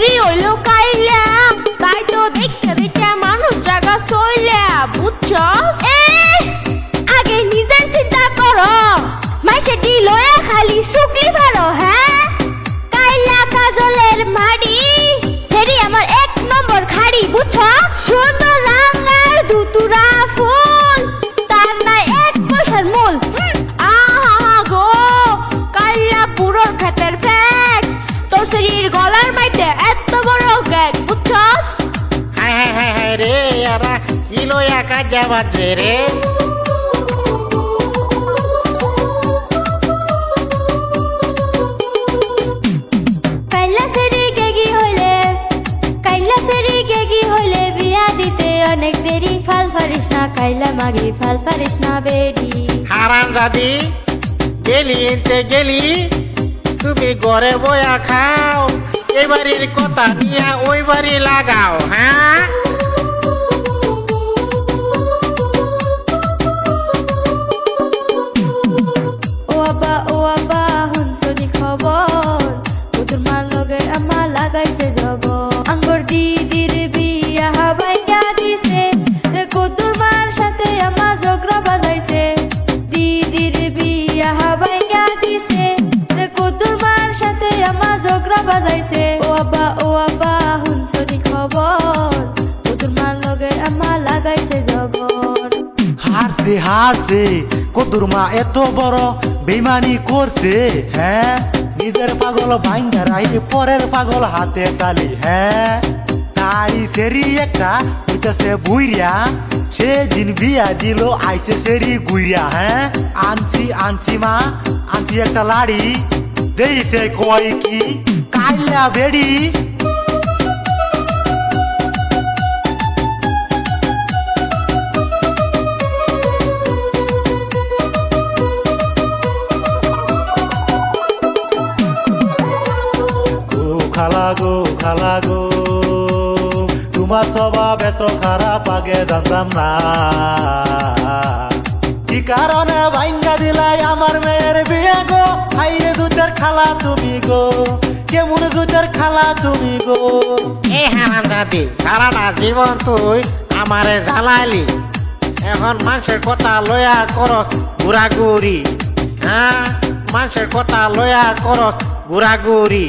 শরীর হইল কাইলা। তাই তো দেখতে দেখতে মানুষ জায়গা সইলা বুঝছস এ, আগে নিজের চিন্তা করো। মাইসে ডি লয়া খালি সুকলি পারো হ্যাঁ? কাইলা কাজলের মাড়ি সেরি আমার এক নম্বর খাড়ি, বুঝছ? সুন্দর রাঙার দুতুরা ফুল, তার নাই এক পয়সার মূল। আহা গো, কাইলা পুরোর ক্ষেতের ফ্যাট। তোর শরীর গলার মাইতে হায় হায় রে এরা কিলো একা যাবাচ্ছে রে? অনেক দেরি? ফাল ফারিস না কাইলা মাগি ফাল ফারিস না বেডি হারাম দাদি গেলি গেলি তুমি ঘরে বয়া খাও এই কথা নিয়ে ওই বাড়ি লাগাও হ্যাঁ? ঝগড়া বাজাইছে। ও আব্বা ও আব্বা, হুনছনি খবর। কুতুর মার লগে আমা লাগাইছে জবর হারছে হারছে, কদুর মা এত বড় বেমানি করছে হ্যাঁ? নিজের পাগল ভাঙ্গা রাইতে পরের পাগল হাতে তালি হ্যাঁ? তাই সেরি একটা হইতেছে বুইরা সে দিন বিয়া দিল, আইছে সেরি গুইরা হ্যাঁ? আনছি আনছি মা, আনছি একটা লাড়ি। দেইছে কয় কি? কাইলা বেড়ি? খালা গো খালা গো, তোমার স্বভাব এত খারাপ, আগে জানতাম না। কি কারণে ভাঙ্গা খালা তুমি গো? কেমন গুজার খালা তুমি গো? এই হারাম দাদি সারাটা জীবন তুই আমারে জ্বালাইলি। এখন মানুষের কথা লয়া করস, ঘুরাঘুরি। হ্যাঁ? মানুষের কথা লয়া করস, ঘুরাঘুরি।